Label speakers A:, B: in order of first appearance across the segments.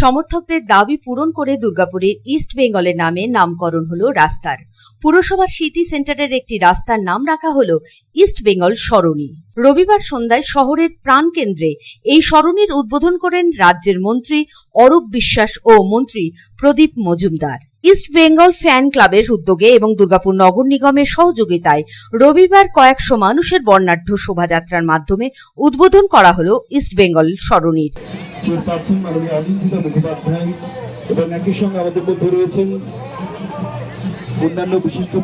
A: সমর্থকদের দাবি পূরণ করে দুর্গাপুরের ইস্ট বেঙ্গলের নামে নামকরণ হলো রাস্তার। পুরসভার সিটি সেন্টারের একটি রাস্তার নাম রাখা হল ইস্ট বেঙ্গল সরণি। রবিবার সন্ধ্যায় শহরের প্রাণকেন্দ্রে এই সরণির উদ্বোধন করেন রাজ্যের মন্ত্রী অরূপ বিশ্বাস ও মন্ত্রী প্রদীপ মজুমদার। ইস্ট বেঙ্গল ফ্যান ক্লাবের উদ্যোগে এবং দুর্গাপুর নগর নিগমের সহযোগিতায় রবিবার কয়েকশো মানুষের বর্ণাঢ্য শোভাযাত্রার মাধ্যমে উদ্বোধন করা হল ইস্ট বেঙ্গল সরণির।
B: এবং একই সঙ্গে আমাদের মধ্যে রয়েছেন অন্যান্য বিশিষ্ট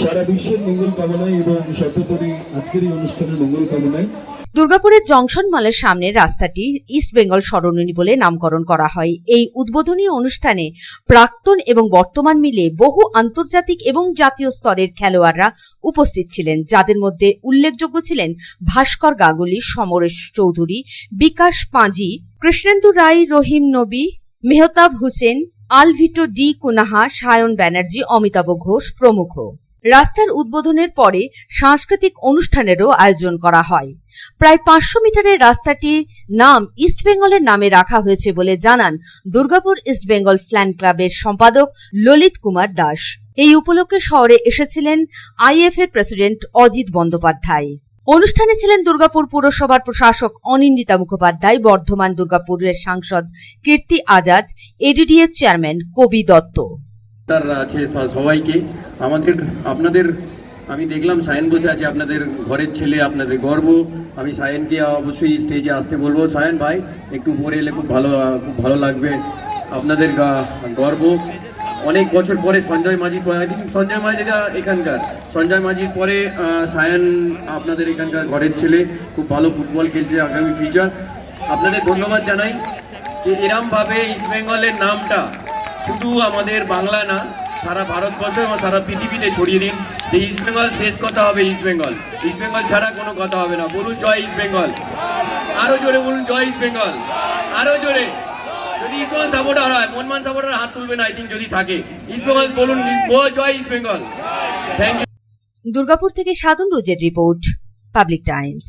B: সারা বিশ্বের মঙ্গল কামনায় এবং সর্বোপরি আজকের এই অনুষ্ঠানের মঙ্গল কামনায়।
A: দুর্গাপুরের জংশন মলের সামনে রাস্তাটি ইস্ট বেঙ্গল সরণি বলে নামকরণ করা হয়। এই উদ্বোধনী অনুষ্ঠানে প্রাক্তন এবং বর্তমান মিলে বহু আন্তর্জাতিক এবং জাতীয় স্তরের খেলোয়াড়রা উপস্থিত ছিলেন, যাদের মধ্যে উল্লেখযোগ্য ছিলেন ভাস্কর গাঙ্গুলি, সমরেশ চৌধুরী, বিকাশ পাঁজি, কৃষ্ণেন্দু রায়, রহিম নবী, মেহতাব হোসেন, আলভিটো ডি কুনাহা, সায়ন ব্যানার্জি, অমিতাভ ঘোষ প্রমুখ। রাস্তার উদ্বোধনের পরে সাংস্কৃতিক অনুষ্ঠানেরও আয়োজন করা হয়। প্রায় পাঁচশো মিটারের রাস্তাটির নাম ইস্ট বেঙ্গলের নামে রাখা হয়েছে বলে জানান দুর্গাপুর ইস্ট বেঙ্গল ফ্ল্যান ক্লাবের সম্পাদক ললিত কুমার দাস। এই উপলক্ষে শহরে এসেছিলেন আইএফ এর প্রেসিডেন্ট অজিত বন্দ্যোপাধ্যায়। অনুষ্ঠানে ছিলেন দুর্গাপুর পুরসভার প্রশাসক অনিন্দিতা মুখোপাধ্যায়, বর্ধমান দুর্গাপুরের সাংসদ কীর্তি আজাদ এডিডিএ চেয়ারম্যান কবি দত্ত।
C: তার আছে সবাইকে। আমাদের, আপনাদের, আমি দেখলাম সায়ন বসে আছে, আপনাদের ঘরের ছেলে, আপনাদের গর্ব। আমি সায়নকে অবশ্যই স্টেজে আসতে বলব। সায়ন ভাই, একটু পরে এলে খুব ভালো খুব ভালো লাগবে। আপনাদের গর্ব। অনেক বছর পরে সঞ্জয় মাঝি সঞ্জয় মাঝিরা এখানকার। সঞ্জয় মাঝির পরে সায়ন আপনাদের এখানকার ঘরের ছেলে। খুব ভালো ফুটবল খেলছে আগামী ফিউচার আপনাদের ধন্যবাদ জানাই। যে এরমভাবে ইস্ট বেঙ্গলের নামটা শুধু আমাদের বাংলা না, সারা ভারতবর্ষ এবং সারা পৃথিবীতে ছড়িয়ে দিন। যে ইস্ট বেঙ্গল শেষ কথা হবে ইস্ট বেঙ্গল ইস্ট বেঙ্গল ছাড়া কোনো কথা হবে না। বলুন, জয় ইস্ট বেঙ্গল আরও জোরে বলুন, জয় ইস্ট বেঙ্গল আরও জোরে। যদি ইস্ট বেঙ্গল সাপোর্টার হয় মনমান সাপোর্টার হাত তুলবে না আই থিঙ্ক যদি থাকে। ইস্ট বেঙ্গল বলুন জয় East Bengal thank you
A: Durgapur থেকে সাধন রোজের রিপোর্ট পাবলিক টাইমস